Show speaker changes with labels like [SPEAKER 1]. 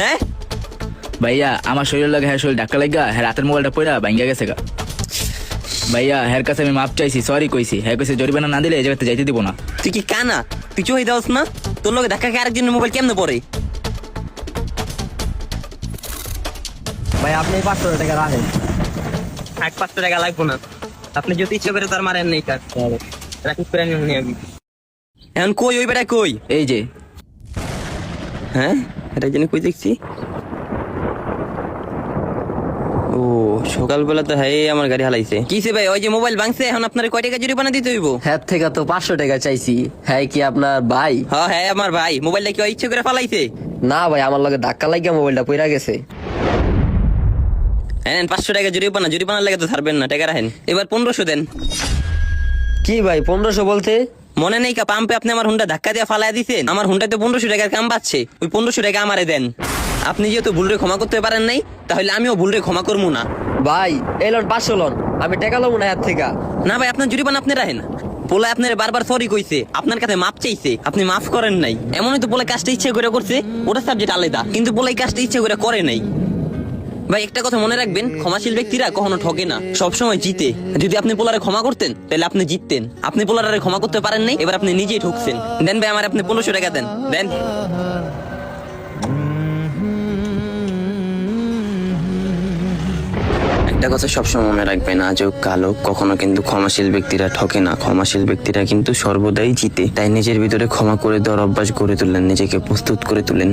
[SPEAKER 1] হ্যাঁ?
[SPEAKER 2] ভাইয়া আমার শরীর লাগে হ্যাঁ শরীর ধাক্কা লাগা হ্যাঁ রাতের মোবাইলটা পড়া ভাঙ্গা গেছে গা। ভাইয়া হ্যার কাছে আমি মাপ চাইছি সরি কইছি। হ্যাঁ কইছে জরিমানা না দিলে এই জায়গাতে যাইতে দিব না।
[SPEAKER 1] তুই কি কানা? তুই চোখে দাওস না? তোর লগে ধাক্কা খেয়ে আরেকজনের মোবাইল কেমনে পড়ে?
[SPEAKER 3] ভাই আপনি পাঁচশো টাকা রাখেন।
[SPEAKER 1] এক পাঁচশো টাকা লাগবো না। আপনি যদি ইচ্ছে করে তার মারেন নেই কাজ। রাখিস করে আমি এখন কই ওই বেটা কই?
[SPEAKER 2] এই যে
[SPEAKER 1] হ্যাঁ? এটা জেনে কই দেখছি? ও সকালবেলা তো হ্যাঁ আমার গাড়ি হালাইছে। কিসে ভাই ওই যে মোবাইল ভাঙছে এখন আপনার কয় টাকা জরিমানা দিতে হইব?
[SPEAKER 3] হ্যাঁ থেকে তো পাঁচশো টাকা চাইছি। হ্যাঁ কি আপনার ভাই?
[SPEAKER 1] হ্যাঁ হ্যাঁ আমার ভাই মোবাইলটা কি ইচ্ছে করে ফালাইছে?
[SPEAKER 3] না ভাই আমার লগে ধাক্কা লাগিয়া মোবাইলটা পইরা গেছে।
[SPEAKER 1] হ্যাঁ পাঁচশো টাকা জরিমানা জরিমানা লাগে তো ছাড়বেন না টাকা রাখেন। এবার পনেরোশো দেন।
[SPEAKER 3] কি ভাই পনেরোশো বলতে?
[SPEAKER 1] মনে নেই কা পাম্পে আপনি আমার হুন্ডা ধাক্কা দিয়ে ফালাই দিছেন? আমার হুন্ডাতে পনেরোশো টাকার কাম পাচ্ছে ওই পনেরোশো টাকা আমারে দেন। আপনি যেহেতু ভুলরে ক্ষমা করতে পারেন নাই তাহলে আমিও ভুলরে ক্ষমা করব না।
[SPEAKER 3] ভাই এই লোন পাঁচশো লোন। আমি টাকা লবো না হাত থেকে।
[SPEAKER 1] না ভাই আপনার জরিমানা আপনি রাখেন। পোলা আপনার বারবার সরি কইছে। আপনার কাছে মাপ চাইছে। আপনি মাফ করেন নাই। এমনই তো পোলা কাজটা ইচ্ছে করে করছে। ওটা সাবজেক্ট আলাদা। কিন্তু পোলা এই কাজটা ইচ্ছে করে করে নাই। ভাই, একটা কথা মনে রাখবেন, ক্ষমাশীল ব্যক্তিরা কখনো ঠকে না, সবসময় জিতে। যদি আপনি পোলারে ক্ষমা করতেন, তাহলে আপনি জিততেন। আপনি পোলারে ক্ষমা করতে পারেন নাই, এবার আপনি নিজেই ঠকছেন দেন ভাই, আমার আপনি পনেরোশো টাকা দেন। দেন। একটা কথা সবসময় মনে রাখবেন, আজ হোক, কাল কখনো কিন্তু ক্ষমাশীল ব্যক্তিরা ঠকে না। ক্ষমাশীল ব্যক্তিরা কিন্তু সর্বদাই জিতে। তাই নিজের ভিতরে ক্ষমা করে দেওয়ার অভ্যাস গড়ে তুললেন, নিজেকে প্রস্তুত করে তুলেন।